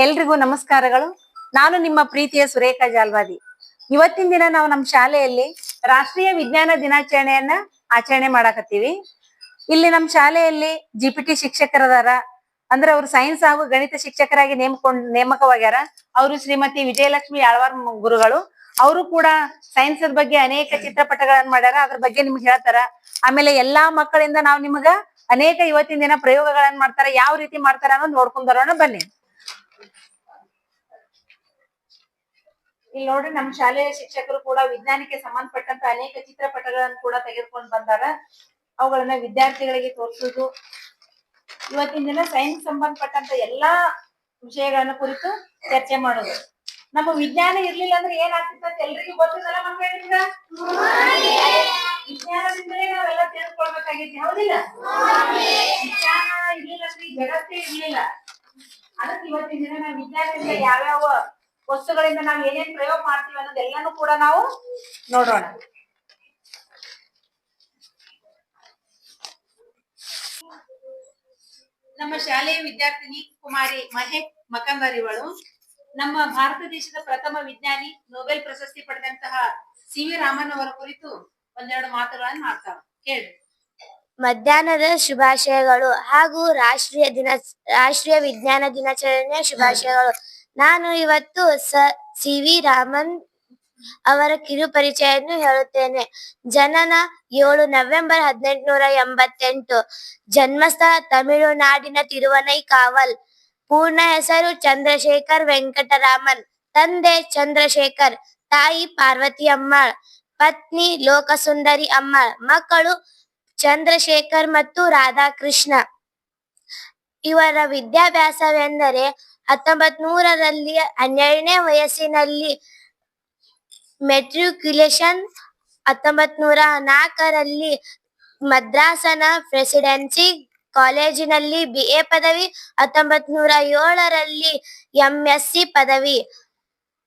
ಎಲ್ರಿಗೂ ನಮಸ್ಕಾರಗಳು. ನಾನು ನಿಮ್ಮ ಪ್ರೀತಿಯ ಸುರೇಖಾ ಜಾಲ್ವಾದಿ. ಇವತ್ತಿನ ದಿನ ನಾವು ನಮ್ಮ ಶಾಲೆಯಲ್ಲಿ ರಾಷ್ಟ್ರೀಯ ವಿಜ್ಞಾನ ದಿನಾಚರಣೆಯನ್ನ ಆಚರಣೆ ಮಾಡಾಕತ್ತೀವಿ. ಇಲ್ಲಿ ನಮ್ಮ ಶಾಲೆಯಲ್ಲಿ ಜಿ ಪಿ ಟಿ ಶಿಕ್ಷಕರದಾರ ಅಂದ್ರೆ. ಅವ್ರು ಸೈನ್ಸ್ ಹಾಗೂ ಗಣಿತ ಶಿಕ್ಷಕರಾಗಿ ನೇಮಕೊಂಡ್ ನೇಮಕವಾಗ್ಯಾರ. ಅವರು ಶ್ರೀಮತಿ ವಿಜಯಲಕ್ಷ್ಮಿ ಆಳ್ವಾರ್ ಗುರುಗಳು. ಅವರು ಕೂಡ ಸೈನ್ಸ್ ಬಗ್ಗೆ ಅನೇಕ ಚಿತ್ರಪಟಗಳನ್ನ ಮಾಡ್ಯಾರ. ಅದ್ರ ಬಗ್ಗೆ ನಿಮ್ಗೆ ಹೇಳ್ತಾರ. ಆಮೇಲೆ ಎಲ್ಲಾ ಮಕ್ಕಳಿಂದ ನಾವು ನಿಮಗ ಅನೇಕ ಇವತ್ತಿನ ದಿನ ಪ್ರಯೋಗಗಳನ್ನ ಮಾಡ್ತಾರ. ಯಾವ ರೀತಿ ಮಾಡ್ತಾರ ಅನ್ನೋದು ನೋಡ್ಕೊಂಡ್ ಬರೋಣ ಬನ್ನಿ. ಇಲ್ಲಿ ನೋಡ್ರಿ ನಮ್ಮ ಶಾಲೆಯ ಶಿಕ್ಷಕರು ಕೂಡ ವಿಜ್ಞಾನಕ್ಕೆ ಸಂಬಂಧಪಟ್ಟಂತ ಅನೇಕ ಚಿತ್ರಪಟಗಳನ್ನು ಕೂಡ ತೆಗೆದುಕೊಂಡು ಬಂದಾರ. ಅವುಗಳನ್ನ ವಿದ್ಯಾರ್ಥಿಗಳಿಗೆ ತೋರಿಸುದು ಇವತ್ತಿನ ದಿನ ಸೈನ್ಸ್ ಸಂಬಂಧಪಟ್ಟಂತ ಎಲ್ಲಾ ವಿಷಯಗಳನ್ನ ಕುರಿತು ಚರ್ಚೆ ಮಾಡೋದು. ನಮ್ಮ ವಿಜ್ಞಾನ ಇರ್ಲಿಲ್ಲ ಅಂದ್ರೆ ಏನಾಗ್ತಿತ್ತು ಎಲ್ರಿಗೂ ಗೊತ್ತಿಲ್ಲ ಮಕ್ಕಳಿಂದ ವಿಜ್ಞಾನದಿಂದಲೇ ನಾವೆಲ್ಲ ತಿಳ್ಕೊಳ್ಬೇಕಾಗೈತಿ ಹೌದಿಲ್ಲ? ವಿಜ್ಞಾನ ಇರ್ಲಿಲ್ಲ ಅಂದ್ರೆ ಜಗತ್ತೇ ಇರ್ಲಿಲ್ಲ. ಅದಕ್ಕೆ ಇವತ್ತಿನ ದಿನ ನಾವು ವಿಜ್ಞಾನದಿಂದ ಯಾವ್ಯಾವ ವಸ್ತುಗಳಿಂದ ನಾವು ಏನೇನ್ ಪ್ರಯೋಗ ಮಾಡ್ತೀವಿ ಅನ್ನೋದೆಲ್ಲಾನು ಕೂಡ ನಾವು ನೋಡೋಣ. ನಮ್ಮ ಶಾಲೆಯ ವಿದ್ಯಾರ್ಥಿನಿ ಕುಮಾರಿ ಮಹೇಕ್ ಮಕಂದರಿವಳು. ನಮ್ಮ ಭಾರತ ದೇಶದ ಪ್ರಥಮ ವಿಜ್ಞಾನಿ ನೊಬೆಲ್ ಪ್ರಶಸ್ತಿ ಪಡೆದಂತಹ ಸಿ ವಿ ರಾಮನ್ ಅವರ ಕುರಿತು ಒಂದೆರಡು ಮಾತುಗಳನ್ನು ಮಾಡ್ತಾವ. ಕೇಳಿ. ಮಧ್ಯಾಹ್ನದ ಶುಭಾಶಯಗಳು ಹಾಗೂ ರಾಷ್ಟ್ರೀಯ ದಿನ ರಾಷ್ಟ್ರೀಯ ವಿಜ್ಞಾನ ದಿನಾಚರಣೆಯ ಶುಭಾಶಯಗಳು. ನಾನು ಇವತ್ತು ಸ, ಸಿ ವಿ ರಾಮನ್ ಅವರ ಕಿರು ಪರಿಚಯವನ್ನು ಹೇಳುತ್ತೇನೆ. ಜನನ ಏಳು ನವೆಂಬರ್ ಹದಿನೆಂಟುನೂರ ಎಂಬತ್ತೆಂಟು. ಜನ್ಮಸ್ಥಳ ತಮಿಳುನಾಡಿನ ತಿರುವನೈಕಾವಲ್ ಪೂರ್ಣ ಹೆಸರು ಚಂದ್ರಶೇಖರ್ ವೆಂಕಟರಾಮನ್. ತಂದೆ ಚಂದ್ರಶೇಖರ್, ತಾಯಿ ಪಾರ್ವತಿ ಅಮ್ಮಾಳ್ ಪತ್ನಿ ಲೋಕಸುಂದರಿ ಅಮ್ಮಾಳ್ ಮಕ್ಕಳು ಚಂದ್ರಶೇಖರ್ ಮತ್ತು ರಾಧಾಕೃಷ್ಣ. ಇವರ ವಿದ್ಯಾಭ್ಯಾಸವೆಂದರೆ ಹತ್ತೊಂಬತ್ ನೂರರಲ್ಲಿ ಹನ್ನೆರಡನೇ ವಯಸ್ಸಿನಲ್ಲಿ ಮೆಟ್ರಿಕ್ಯುಲೇಷನ್ ಹತ್ತೊಂಬತ್ ನೂರ ನಾಲ್ಕರಲ್ಲಿ ಮದ್ರಾಸನ ಪ್ರೆಸಿಡೆನ್ಸಿ ಕಾಲೇಜಿನಲ್ಲಿ ಬಿ ಎ ಪದವಿ ಹತ್ತೊಂಬತ್ ನೂರ ಏಳರಲ್ಲಿ ಸಿ ಪದವಿ.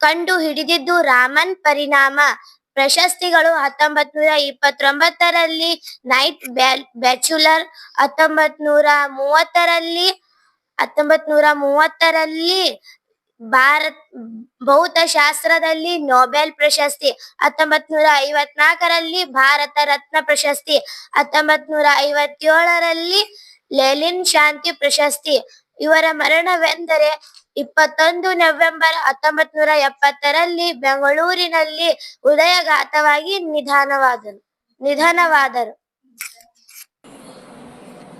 ಕಂಡು ಹಿಡಿದಿದ್ದು ರಾಮನ್ ಪರಿಣಾಮ. ಪ್ರಶಸ್ತಿಗಳು ಹತ್ತೊಂಬತ್ ನೂರ ಇಪ್ಪತ್ತೊಂಬತ್ತರಲ್ಲಿ ನೈಟ್ ಬ್ಯಾಚುಲರ್ ಹತ್ತೊಂಬತ್ ನೂರ ಮೂವತ್ತರಲ್ಲಿ ಹತ್ತೊಂಬತ್ ನೂರ ಮೂವತ್ತರಲ್ಲಿ ಭಾರತ್, ಭೌತಶಾಸ್ತ್ರದಲ್ಲಿ ನೊಬೆಲ್ ಪ್ರಶಸ್ತಿ ಹತ್ತೊಂಬತ್ ನೂರ ಐವತ್ನಾಲ್ಕರಲ್ಲಿ ಭಾರತ ರತ್ನ ಪ್ರಶಸ್ತಿ ಹತ್ತೊಂಬತ್ ನೂರ ಐವತ್ತೇಳರಲ್ಲಿ ಲೆಲಿನ್ ಶಾಂತಿ ಪ್ರಶಸ್ತಿ. ಇವರ ಮರಣವೆಂದರೆ ಇಪ್ಪತ್ತೊಂದು ನವೆಂಬರ್ ಹತ್ತೊಂಬತ್ ನೂರ ಎಪ್ಪತ್ತರಲ್ಲಿ ಬೆಂಗಳೂರಿನಲ್ಲಿ ಉದಯಘಾತವಾಗಿ ನಿಧನವಾದರು ನಿಧನವಾದರು.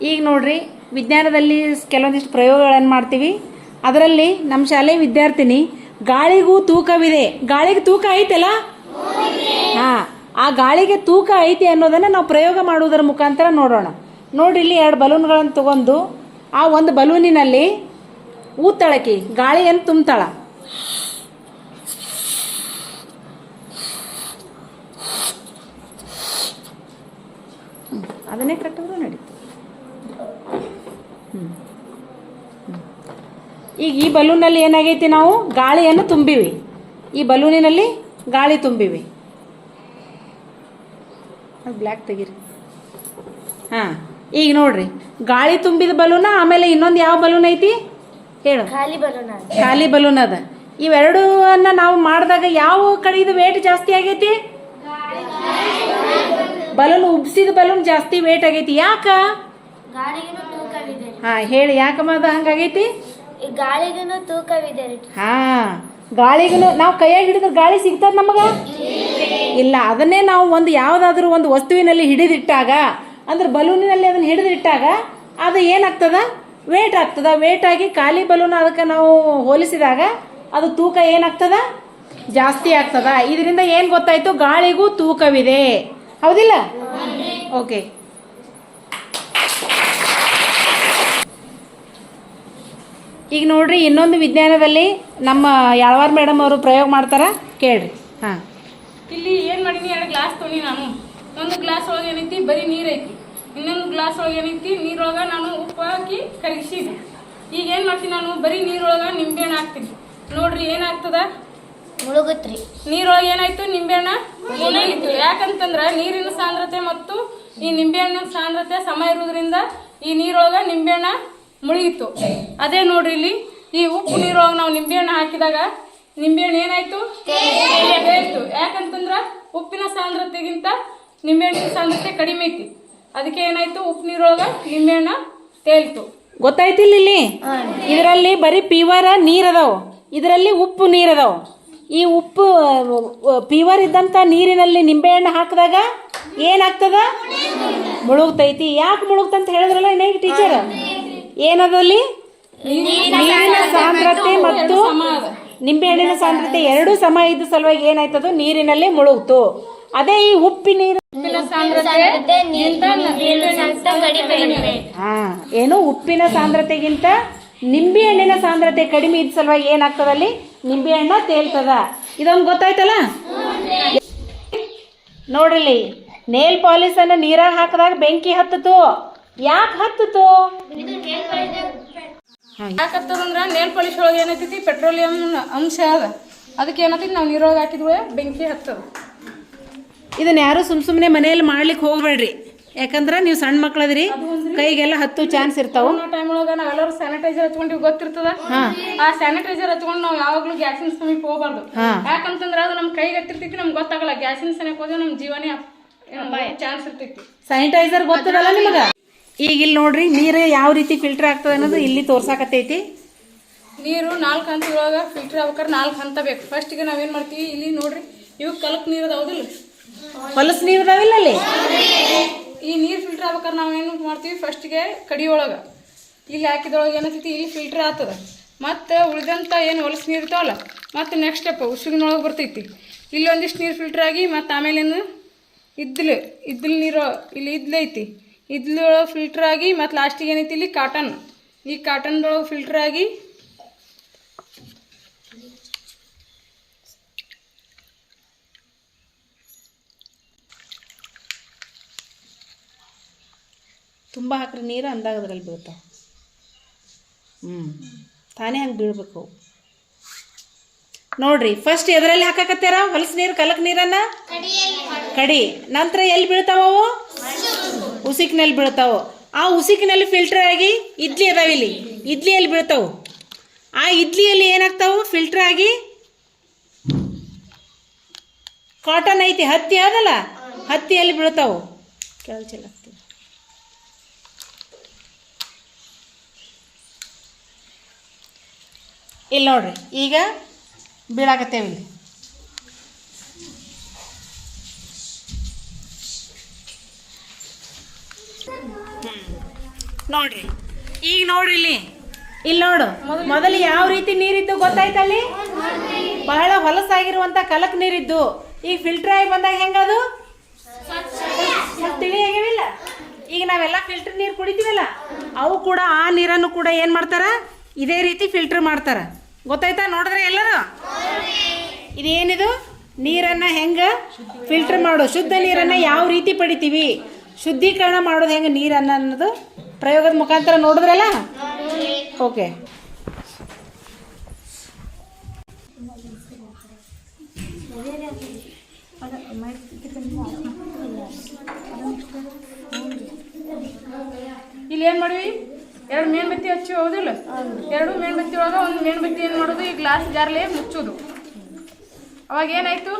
ಈಗ ನೋಡ್ರಿ, ವಿಜ್ಞಾನದಲ್ಲಿ ಕೆಲವೊಂದಿಷ್ಟು ಪ್ರಯೋಗಗಳನ್ನು ಮಾಡ್ತೀವಿ. ಅದರಲ್ಲಿ ನಮ್ಮ ಶಾಲೆ ವಿದ್ಯಾರ್ಥಿನಿ, ಗಾಳಿಗೂ ತೂಕವಿದೆ. ಗಾಳಿಗೆ ತೂಕ ಐತಲ್ಲ? ಹಾ, ಆ ಗಾಳಿಗೆ ತೂಕ ಐತಿ ಅನ್ನೋದನ್ನ ನಾವು ಪ್ರಯೋಗ ಮಾಡುವುದರ ಮುಖಾಂತರ ನೋಡೋಣ. ನೋಡಿ ಇಲ್ಲಿ ಎರಡು ಬಲೂನ್ಗಳನ್ನು ತಗೊಂಡು, ಆ ಒಂದು ಬಲೂನಿನಲ್ಲಿ ಊತ್ತಳಕಿ ಗಾಳಿಯನ್ನು ತುಂಬತಾಳ? ಅದನ್ನೇ ಕಟ್ಟಿದ್ರು ನಡೀತು. ಈಗ ಈ ಬಲೂನಲ್ಲಿ ಏನಾಗೈತಿ ನಾವು? ಗಾಳಿಯನ್ನು ತುಂಬಿವಿ. ಈ ಬಲೂನಿನಲ್ಲಿ ಗಾಳಿ ತುಂಬಿವಿ. ಬ್ಲ್ಯಾಕ್ ತೆಗೀರಿ. ಹಾಂ ಈಗ ನೋಡ್ರಿ. ಗಾಳಿ ತುಂಬಿದ ಬಲೂನ ಆಮೇಲೆ ಇನ್ನೊಂದು ಯಾವ ಬಲೂನ್ ಐತಿ? ಹೇಳು. ಖಾಲಿ ಬಲೂನ್ ಖಾಲಿ ಬಲೂನ್ ಅದ. ಇವೆರಡೂ ನಾವು ಮಾಡಿದಾಗ ಯಾವ ಕಡೆ ಇದು ವೇಟ್ ಜಾಸ್ತಿ ಆಗೈತಿ? ಬಲೂನ್ ಉಬ್ಸಿದ ಬಲೂನ್ ಜಾಸ್ತಿ ವೇಟ್ ಆಗೈತಿ. ಯಾಕ? ಗಾಳಿಗೂ ತೂಕವಿದೆ. ಹಾ ಹೇಳಿ ಯಾಕಮ್ಮ ಅದು ಹಂಗಾಗೈತಿ? ಗಾಳಿಗೂ ತೂಕವಿದೆ ಹಾ ಗಾಳಿಗೂ ನಾವು ಕೈಯಾಗ ಹಿಡಿದ್ರೆ ಗಾಳಿ ಸಿಗ್ತದ ನಮಗ? ಇಲ್ಲ ಅದನ್ನೇ ನಾವು ಒಂದು ಯಾವುದಾದ್ರೂ ಒಂದು ವಸ್ತುವಿನಲ್ಲಿ ಹಿಡಿದಿಟ್ಟಾಗ ಅಂದ್ರೆ ಬಲೂನಿನಲ್ಲಿ ಅದನ್ನ ಹಿಡಿದಿಟ್ಟಾಗ ಅದು ಏನಾಗ್ತದ? ವೇಟ್ ಆಗ್ತದ. ವೇಟ್ ಆಗಿ ಖಾಲಿ ಬಲೂನ್ ಅದಕ್ಕೆ ನಾವು ಹೋಲಿಸಿದಾಗ ಅದು ತೂಕ ಏನಾಗ್ತದ? ಜಾಸ್ತಿ ಆಗ್ತದ. ಇದರಿಂದ ಏನು ಗೊತ್ತಾಯ್ತು? ಗಾಳಿಗೂ ತೂಕವಿದೆ. ಹೌದಿಲ್ಲ? ಓಕೆ. ಈಗ ನೋಡ್ರಿ ಇನ್ನೊಂದು ವಿಜ್ಞಾನದಲ್ಲಿ ನಮ್ಮ ಯಾಳ್ವಾರ್ ಮೇಡಮ್ ಅವರು ಪ್ರಯೋಗ ಮಾಡ್ತಾರ ಕೇಳ್ರಿ. ಹಾಂ. ಇಲ್ಲಿ ಏನ್ ಮಾಡೀನಿ ಎರಡು ಗ್ಲಾಸ್ ತೊಗೊಂಡಿ ನಾನು. ಒಂದು ಗ್ಲಾಸ್ ಒಳಗೆ ಏನೈತಿ ಬರೀ ನೀರ್ ಐತಿ ಇನ್ನೊಂದು ಗ್ಲಾಸ್ ಒಳಗೆ ಏನೈತಿ ನೀರೊಳಗ ನಾನು ಉಪ್ಪು ಹಾಕಿ ಕರಗಿಸಿದೆ ಈಗ ಏನ್ ಮಾಡ್ತೀನಿ ನಾನು ಬರೀ ನೀರೊಳಗ ನಿಂಬೆಹಣ್ಣು ಹಾಕ್ತೀನಿ. ನೋಡ್ರಿ ಏನಾಗ್ತದ? ಮುಳುಗತ್ರಿ. ನೀರೊಳಗೆ ಏನಾಯ್ತು? ನಿಂಬೆಹಣ್ಣ ಮುಳುಗಿತು ಯಾಕಂತಂದ್ರ ನೀರಿನ ಸಾಂದ್ರತೆ ಮತ್ತು ಈ ನಿಂಬೆಹಣ್ಣಿನ ಸಾಂದ್ರತೆ ಸಮ ಇರೋದ್ರಿಂದ ಈ ನೀರೊಳಗ ನಿಂಬೆಹಣ್ಣ ಮುಳುಗಿತು ಅದೇ ನೋಡ್ರಿ ಇಲ್ಲಿ ಈ ಉಪ್ಪು ನೀರೊಳಗೆ ನಾವು ನಿಂಬೆಹಣ್ಣು ಹಾಕಿದಾಗ ನಿಂಬೆಹಣ್ಣು ಏನಾಯ್ತು? ಬೇಯಿತು. ಯಾಕಂತಂದ್ರ ಉಪ್ಪಿನ ಸಾಂದ್ರತೆಗಿಂತ ನಿಂಬೆಹಣ್ಣಿನ ಸಾಂದ್ರತೆ ಕಡಿಮೆ ಐತಿ. ಅದಕ್ಕೆ ಏನಾಯ್ತು? ಉಪ್ಪು ನೀರೊಳಗ ನಿಂಬೆಹಣ್ಣ ತೇಲ್ತು. ಗೊತ್ತಾಯ್ತಿಲ್ಲ ಇಲ್ಲಿ ಇದರಲ್ಲಿ ಬರೀ ಪಿವರ್ ನೀರ್ ಅದಾವ ಇದರಲ್ಲಿ ಉಪ್ಪು ನೀರ್ ಅದಾವ ಈ ಉಪ್ಪು ಪಿವರ್ ಇದ್ದಂತ ನೀರಿನಲ್ಲಿ ನಿಂಬೆಹಣ್ಣು ಹಾಕಿದಾಗ ಏನಾಗ್ತದ? ಮುಳುಗ್ತೈತಿ. ಯಾಕೆ ಮುಳುಗ್ತಂತ ಹೇಳಿದ್ರಲ್ಲ ನೈಟ್ ಟೀಚರ್ ಏನದಲ್ಲಿ ನೀರಿನ ಸಾಂದ್ರತೆ ಮತ್ತು ನಿಂಬೆಹಣ್ಣಿನ ಸಾಂದ್ರತೆ ಎರಡು ಸಮ ಇದ್ದ ಸಲುವಾಗಿ ಏನಾಯ್ತದು? ನೀರಿನಲ್ಲೇ ಮುಳುಗ್ತು. ಅದೇ ಈ ಉಪ್ಪಿ ನೀರು ಉಪ್ಪಿನ ಸಾಂದ್ರತೆ ಕಡಿಮೆ ಹಾ ಏನು ಉಪ್ಪಿನ ಸಾಂದ್ರತೆಗಿಂತ ನಿಂಬೆ ಹಣ್ಣಿನ ಸಾಂದ್ರತೆ ಕಡಿಮೆ ಇದ್ದ ಸಲುವಾಗಿ ಏನಾಗ್ತದಲ್ಲಿ? ನಿಂಬೆ ಹಣ್ಣ ತೇಲ್ತದ. ಇದೊಂದು ಗೊತ್ತಾಯ್ತಲ್ಲ? ನೋಡ್ರಿ ನೇಲ್ ಪಾಲಿಸ್ ಅನ್ನ ನೀರಾಗ ಹಾಕಿದಾಗ ಬೆಂಕಿ ಹತ್ತಿತು. ಯಾಕೆ ಹತ್ತಿತು ಹತ್ತದಂದ್ರೆ ನೇಲ್ ಪಾಲಿಶ್ ಒಳಗೆ ಏನೈತಿ ಪೆಟ್ರೋಲಿಯಂ ಅಂಶ ಅದ. ಅದಕ್ಕೆ ಏನೈತಿ? ನಾವು ನೀರೊಳಗೆ ಹಾಕಿದ್ವಿ ಬೆಂಕಿ ಹತ್ತದ. ಇದನ್ನ ಯಾರು ಸುಮ್ ಸುಮ್ಮನೆ ಮನೆಯಲ್ಲಿ ಮಾಡ್ಲಿಕ್ಕೆ ಹೋಗ್ಬೇಡ್ರಿ. ಯಾಕಂದ್ರೆ ನೀವು ಸಣ್ಣ ಮಕ್ಳದ್ರಿ. ಕೈಗೆಲ್ಲ ಹತ್ತು ಚಾನ್ಸ್ ಇರ್ತಾವ. ಟೈಮ್ ಒಳಗ ನಾವೆಲ್ಲರೂ ಸ್ಯಾನಿಟೈಸರ್ ಹಚ್ಕೊಂಡಿವಿ ಗೊತ್ತಿರ್ತದ? ಆ ಸ್ಯಾನಿಟೈಸರ್ ಹಚ್ಕೊಂಡು ನಾವು ಯಾವಾಗ್ಲೂ ಗ್ಯಾಸಿನ ಸಮೀಪ ಹೋಗ್ಬಾರ್ದು. ಯಾಕಂತಂದ್ರೆ ಅದು ನಮ್ ಕೈಗೆ ಹತ್ತಿರ್ತೈತಿ ನಮ್ಗೆ ಗೊತ್ತಾಗಲ್ಲ. ಗ್ಯಾಸಿನ ಸಮಯಕ್ಕೆ ಹೋದ್ರೆ ನಮ್ ಜೀವನೇ ಚಾನ್ಸ್ ಇರ್ತೈತಿ. ಸ್ಯಾನಿಟೈಸರ್ ಗೊತ್ತಿರಲ್ಲ ನಿಮಗ? ಈಗ ಇಲ್ಲಿ ನೋಡ್ರಿ ನೀರು ಯಾವ ರೀತಿ ಫಿಲ್ಟರ್ ಆಗ್ತದೆ ಅನ್ನೋದು ಇಲ್ಲಿ ತೋರ್ಸಾಕತ್ತೈತಿ. ನೀರು ನಾಲ್ಕು ಹಂತದೊಳಗ ಫಿಲ್ಟರ್ ಆಗ್ಬೇಕಾದ್ರೆ ನಾಲ್ಕು ಹಂತ ಬೇಕು. ಫಸ್ಟಿಗೆ ನಾವೇನು ಮಾಡ್ತೀವಿ ಇಲ್ಲಿ ನೋಡ್ರಿ ಇವು ಕಲಕ್ ನೀರು ಅದಾವದಿಲ್ಲ ಹೊಲಸು ನೀರು ಅದಾವಿಲ್ಲ ಅಲ್ಲಿ? ಈ ನೀರು ಫಿಲ್ಟರ್ ಆಗ್ಬೇಕಾದ್ರೆ ನಾವೇನು ಮಾಡ್ತೀವಿ ಫಸ್ಟಿಗೆ ಕಡಿಯೊಳಗ ಇಲ್ಲಿ ಹಾಕಿದೊಳಗೆ ಏನೈತಿ ಇಲ್ಲಿ ಫಿಲ್ಟರ್ ಆಗ್ತದ. ಮತ್ತು ಉಳಿದಂಥ ಏನು ಹೊಲಸು ನೀರು ಇರ್ತಾವಲ್ಲ ಮತ್ತು ನೆಕ್ಸ್ಟ್ ಸ್ಟೆಪ್ ಉಸುಗಿನೊಳಗೆ ಬರ್ತೈತಿ. ಇಲ್ಲಿ ಒಂದಿಷ್ಟು ನೀರು ಫಿಲ್ಟರ್ ಆಗಿ ಮತ್ತು ಆಮೇಲೆ ಇದ್ದಲು ಇದ್ದಲು ನೀರು ಇಲ್ಲಿ ಇದ್ಲೈತಿ. ಇದ್ಲೊಳಗೆ ಫಿಲ್ಟರ್ ಆಗಿ ಮತ್ತು ಲಾಸ್ಟಿಗೆ ಏನೈತಿ ಇಲ್ಲಿ ಕಾಟನ್ ಈ ಕಾಟನ್ದೊಳಗೆ ಫಿಲ್ಟರ್ ಆಗಿ ತುಂಬ ಹಾಕ್ರೆ ನೀರು ಅಂದಾಗ ಅದ್ರಲ್ಲಿ ಬೀಳ್ತಾವ. ಹ್ಞೂ ತಾನೇ ಹಂಗೆ ಬೀಳ್ಬೇಕು. ನೋಡ್ರಿ ಫಸ್ಟ್ ಎದರಲ್ಲಿ ಹಾಕಕತ್ತಾರ? ಹೊಲಸು ನೀರು ಕಲಕ್ ನೀರನ್ನ? ಕಡಿ. ನಂತರ ಎಲ್ಲಿ ಬೀಳ್ತಾವ ಅವು? ಉಸಿಕಿನಲ್ಲಿ ಬೀಳ್ತಾವೆ. ಆ ಉಸಿಕಿನಲ್ಲಿ ಫಿಲ್ಟರ್ ಆಗಿ ಇಡ್ಲಿ ಅದಾವೆ ಇಲ್ಲಿ. ಇಡ್ಲಿಯಲ್ಲಿ ಬೀಳ್ತಾವೆ. ಆ ಇಡ್ಲಿಯಲ್ಲಿ ಏನಾಗ್ತಾವು? ಫಿಲ್ಟರ್ ಆಗಿ ಕಾಟನ್ ಐತಿ. ಹತ್ತಿ ಅದಲ್ಲ? ಹತ್ತಿಯಲ್ಲಿ ಬೀಳ್ತಾವೆ. ಚೆಲ್ಲಾಗ್ತದೆ ಇಲ್ಲಿ ನೋಡ್ರಿ, ಈಗ ಬೀಳಾಕತ್ತೇವೆ ಇಲ್ಲಿ. ನೋಡ್ರಿ. ಈಗ ನೋಡ್ರಿ ಇಲ್ಲಿ. ಇಲ್ಲಿ ನೋಡು. ಮೊದಲು ಯಾವ ರೀತಿ ನೀರಿದ್ದು ಗೊತ್ತಾಯ್ತಲ್ಲಿ? ಬಹಳ ಹೊಲಸಾಗಿರುವಂತ ಕಲಕ್ ನೀರಿದ್ದು. ಈಗ ಫಿಲ್ಟರ್ ಆಗಿ ಬಂದಾಗ ಹೆಂಗದು? ತಿಳಿ ಆಗ್ಯಾವಿಲ್ಲ ಈಗ ನಾವೆಲ್ಲ ಫಿಲ್ಟರ್ ನೀರು ಕುಡಿತೀವಲ್ಲ, ಅವು ಕೂಡ ಆ ನೀರನ್ನು ಕೂಡ ಏನು ಮಾಡ್ತಾರ? ಇದೇ ರೀತಿ ಫಿಲ್ಟರ್ ಮಾಡ್ತಾರ. ಗೊತ್ತಾಯ್ತಾ ನೋಡಿದ್ರೆ ಎಲ್ಲರೂ? ಇದೇನಿದು? ನೀರನ್ನ ಹೆಂಗ ಫಿಲ್ಟರ್ ಮಾಡು? ಶುದ್ಧ ನೀರನ್ನ ಯಾವ ರೀತಿ ಪಡಿತೀವಿ? ಶುದ್ಧೀಕರಣ ಮಾಡೋದು ಹೆಂಗೆ ನೀರನ್ನ ಅನ್ನೋದು? ಪ್ರಯೋಗದ ಮುಖಾಂತರ ನೋಡಿದ್ರಲ್ಲ? ಓಕೆ. ಇಲ್ಲಿ ಏನು ಮಾಡಿವಿ? ಎರಡು ಮೇಣಬತ್ತಿ ಹಚ್ಚಿ ಹೌದಿಲ್ಲ? ಎರಡು ಮೇಣಬತ್ತಿ ಒಳಗೆ ಒಂದು ಮೇಣಬತ್ತಿ ಏನು ಮಾಡೋದು? ಈ ಗ್ಲಾಸ್ ಜಾರ್ಲೆ ಮುಚ್ಚೋದು. ಅವಾಗ ಏನಾಯ್ತು?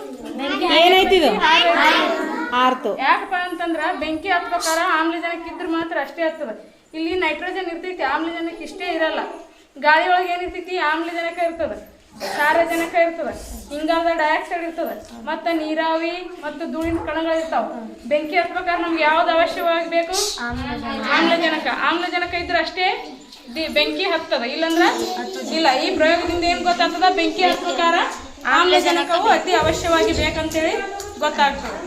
ಏನಾಯ್ತು ಇದು? ಆರ್ತು. ಯಾಕಪ್ಪ ಅಂತಂದ್ರ ಬೆಂಕಿ ಹತ್ಬೇಕಾರ ಆಮ್ಲಜನಕ ಇದ್ರೆ ಮಾತ್ರ ಅಷ್ಟೇ ಹತ್ತದ. ಇಲ್ಲಿ ನೈಟ್ರೋಜನ್ ಇರ್ತೈತಿ, ಆಮ್ಲಜನಕ ಇಷ್ಟೇ ಇರಲ್ಲ. ಗಾಳಿ ಒಳಗೆ ಏನಿರ್ತೈತಿ ಆಮ್ಲಜನಕ ಇರ್ತದ. ಸಾರಜನಕ ಇರ್ತದ. ಇಂಗಾಲದ ಡೈಆಕ್ಸೈಡ್ ಇರ್ತದ. ಮತ್ತ ನೀರಾವಿ ಮತ್ತು ಧೂಳಿನ ಕಣಗಳು ಇರ್ತಾವ. ಬೆಂಕಿ ಹತ್ಬೇಕಾದ್ರೆ ನಮ್ಗೆ ಯಾವ್ದು ಅವಶ್ಯವಾಗಿ ಬೇಕು? ಆಮ್ಲಜನಕ. ಆಮ್ಲಜನಕ ಇದ್ರೆ ಅಷ್ಟೇ ಬೆಂಕಿ ಹತ್ತದ. ಇಲ್ಲಂದ್ರ ಇಲ್ಲ. ಈ ಪ್ರಯೋಗದಿಂದ ಏನ್ ಗೊತ್ತಾಗ್ತದ? ಬೆಂಕಿ ಹತ್ಬೇಕಾರ ಆಮ್ಲಜನಕವು ಅತಿ ಅವಶ್ಯವಾಗಿ ಬೇಕಂತೇಳಿ ಗೊತ್ತಾಗ್ತದೆ.